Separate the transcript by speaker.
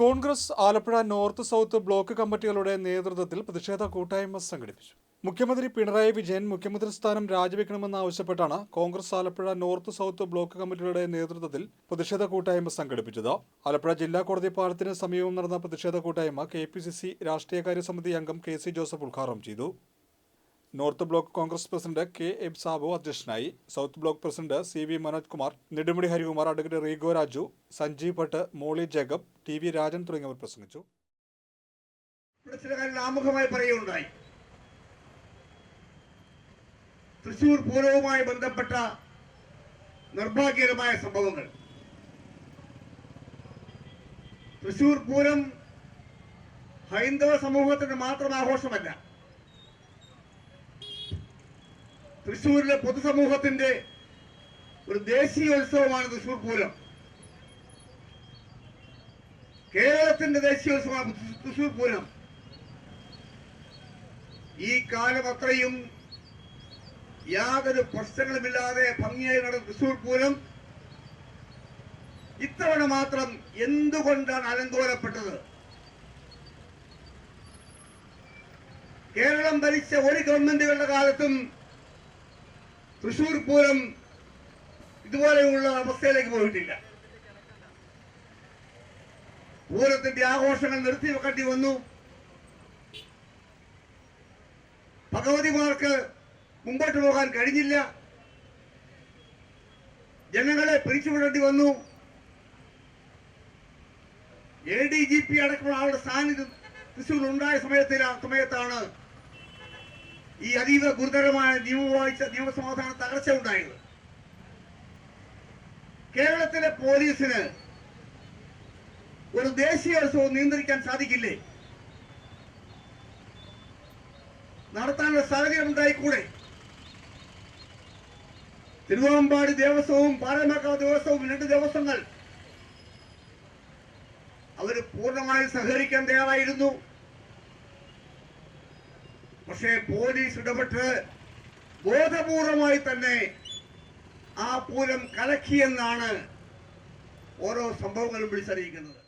Speaker 1: Congress Alappuzha north south block കമ്മിറ്റികളുടെ നേതൃത്വത്തിൽ പ്രതിഷേധ കൂട്ടായ്മ സംഘടിപ്പിച്ചു. മുഖ്യമന്ത്രി പിണറായി വിജയൻ മുഖ്യമന്ത്രി സ്ഥാനം രാജിവെക്കണമെന്നാവശ്യപ്പെട്ടാണ് Congress Alappuzha north south block കമ്മിറ്റികളുടെ നേതൃത്വത്തിൽ പ്രതിഷേധ കൂട്ടായ്മ സംഘടിപ്പിച്ചത്. ആലപ്പുഴ ജില്ലാ കോടതി പാലത്തിന് സമീപം നടന്ന പ്രതിഷേധ കൂട്ടായ്മ കെ രാഷ്ട്രീയകാര്യ സമിതി അംഗം കെ സി ജോസഫ് ഉദ്ഘാടനം ചെയ്തു. North block Congress president K M Sabu അധ്യക്ഷനായി. South block president C V Manoj Kumar Nedumudi Harikumar advocate Rego Raju Sanjeev Bhatt Molly Jacob T V Rajan തുടങ്ങിയവർ പ്രസംഗിച്ചു.
Speaker 2: തൃശൂർ പൂരവുമായി ബന്ധപ്പെട്ട നിർഭാഗ്യകരമായ സംഭവങ്ങൾ. തൃശൂർ പൂരം ഹൈന്ദവ സമൂഹത്തിന്റെ മാത്രം ആഘോഷമല്ല. തൃശൂരിലെ പൊതുസമൂഹത്തിന്റെ ഒരു ദേശീയോത്സവമാണ് തൃശ്ശൂർ പൂരം. കേരളത്തിന്റെ ദേശീയോത്സവമാണ് തൃശ്ശൂർ പൂരം. ഈ കാലം അത്രയും യാതൊരു പ്രശ്നങ്ങളുമില്ലാതെ ഭംഗിയായി നടന്ന തൃശൂർ പൂരം. ഇത്തവണ മാത്രം എന്തുകൊണ്ടാണ് അലങ്കോലപ്പെട്ടത്? കേരളം ഭരിച്ച ഒരു ഗവൺമെന്റുകളുടെ കാലത്തും തൃശൂർ പൂരം ഇതുപോലെയുള്ള അവസ്ഥയിലേക്ക് പോയിട്ടില്ല. പൂരത്തിന്റെ ആഘോഷങ്ങൾ നിർത്തിവെക്കേണ്ടി വന്നു. ഭഗവതിമാർക്ക് മുമ്പോട്ട് പോകാൻ കഴിഞ്ഞില്ല. ജനങ്ങളെ പിരിച്ചുവിടേണ്ടി വന്നു. എ ഡി ജി പി അടക്കമുള്ള ആളുടെ സാന്നിധ്യം തൃശ്ശൂരിൽ ഉണ്ടായ സമയത്തിലാണ് സമയത്താണ് ഈ അതീവ ഗുരുതരമായ നിയമവാഴ്ച നിയമസമാധാന തകർച്ച ഉണ്ടായത് കേരളത്തിലെ പോലീസിന് ഒരു ദേശീയോത്സവം നിയന്ത്രിക്കാൻ സാധിക്കില്ലേ? നടത്താനുള്ള സാഹചര്യം ഉണ്ടായിക്കൂടെ? തിരുവാമ്പാടി ദേവസ്വവും പാലമേക്കാവ് ദേവസ്വവും രണ്ട് ദിവസങ്ങൾ അവർ പൂർണമായും സഹകരിക്കാൻ തയ്യാറായിരുന്നു. പക്ഷേ പോലീസ് ഇടപെട്ട് ബോധപൂർവമായി തന്നെ ആ പൂരം കലക്കിയെന്നാണ് ഓരോ സംഭവങ്ങളും വിളിച്ചറിയിക്കുന്നത്.